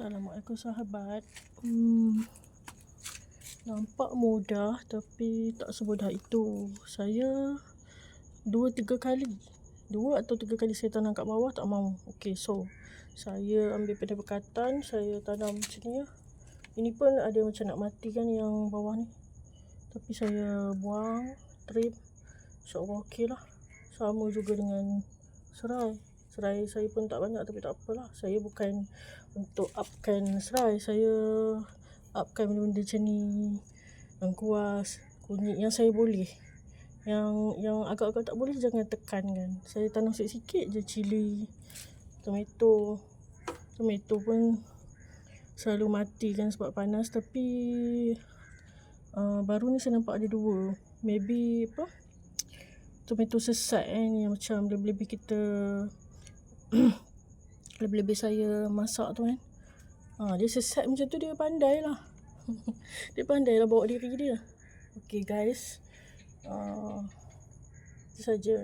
Assalamualaikum sahabat. Hmm, nampak mudah tapi tak semudah itu. Saya dua tiga kali, dua atau tiga kali saya tanam kat bawah tak mau. Okey, so saya ambil pada bekatan, saya tanam macam ni ya. Ini pun ada macam nak mati kan yang bawah ni. Tapi saya buang, trim. InsyaAllah okey lah. Sama juga dengan serai. Serai saya pun tak banyak tapi tak apalah. Saya bukan untuk upkan serai. Saya upkan benda-benda macam ni. Yang kuas, kunyit yang saya boleh. Yang yang agak-agak tak boleh jangan tekan kan. Saya tanam sikit-sikit je cili, tomato. Tomato pun selalu mati kan sebab panas tapi uh, baru ni saya nampak ada dua. Maybe apa? Tomato sesat kan yang macam lebih-lebih kita lebih-lebih saya masak tu kan. Ha, dia sesat macam tu dia pandai lah. dia pandai lah bawa diri dia. Okay guys. Uh, itu saja.